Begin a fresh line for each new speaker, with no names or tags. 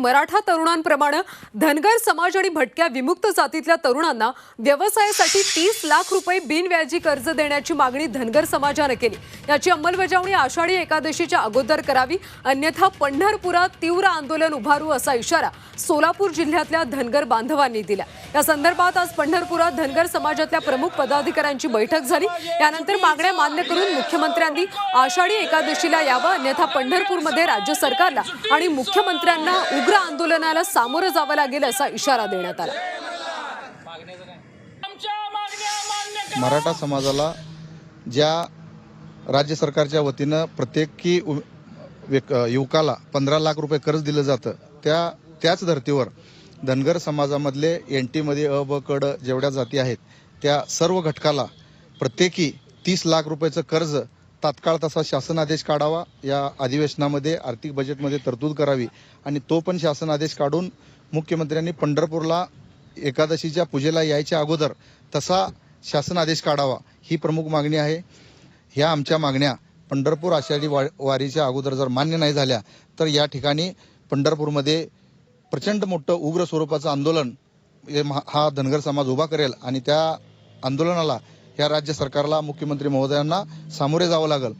मराठा तरुणांप्रमाणे धनगर समाज आणि भटक्या विमुक्त जातीतल्या तरुणांना व्यवसायासाठी तीस लाख रुपये बिनव्याजी कर्ज देण्याची मागणी धनगर समाजानं केली. याची अंमलबजावणी आषाढी एकादशीच्या अगोदर करावी अन्यथा पंढरपुरात तीव्र आंदोलन उभारू असा इशारा सोलापूर जिल्ह्यातल्या धनगर बांधवांनी दिला. या संदर्भात आज पंढरपुरात धनगर समाजातल्या प्रमुख पदाधिकाऱ्यांची बैठक झाली. यानंतर मागण्या मान्य करून मुख्यमंत्र्यांनी आषाढी एकादशीला यावं अन्यथा पंढरपूरमध्ये राज्य सरकारला आणि मुख्यमंत्र्यांना तीव्र आंदोलनाला सामोरं जावं लागेल असा इशारा देण्यात आला.
मराठा समाजाला ज्या राज्य सरकारच्या वतीनं प्रत्येकी युवकाला पंधरा लाख रुपये कर्ज दिलं जातं त्या त्याच धर्तीवर धनगर समाजामधले एन टीमध्ये अ ब कड जेवढ्या जाती आहेत त्या सर्व घटकाला प्रत्येकी तीस लाख रुपयाचं कर्ज तात्काळ तसा शासन आदेश काढावा. या अधिवेशनामध्ये आर्थिक बजेटमध्ये तरतूद करावी आणि तो पण शासन आदेश काढून मुख्यमंत्र्यांनी पंढरपूरला एकादशीच्या पूजेला यायच्या अगोदर तसा शासन आदेश काढावा ही प्रमुख मागणी आहे. ह्या आमच्या मागण्या पंढरपूर आषाढी वा वारीच्या अगोदर जर मान्य नाही झाल्या तर या ठिकाणी पंढरपूरमध्ये प्रचंड मोठं उग्र स्वरूपाचं आंदोलन हे महा- हा धनगर समाज उभा करेल आणि त्या आंदोलनाला या राज्य सरकारला मुख्यमंत्री महोदयांना सामोरे जावं लागेल.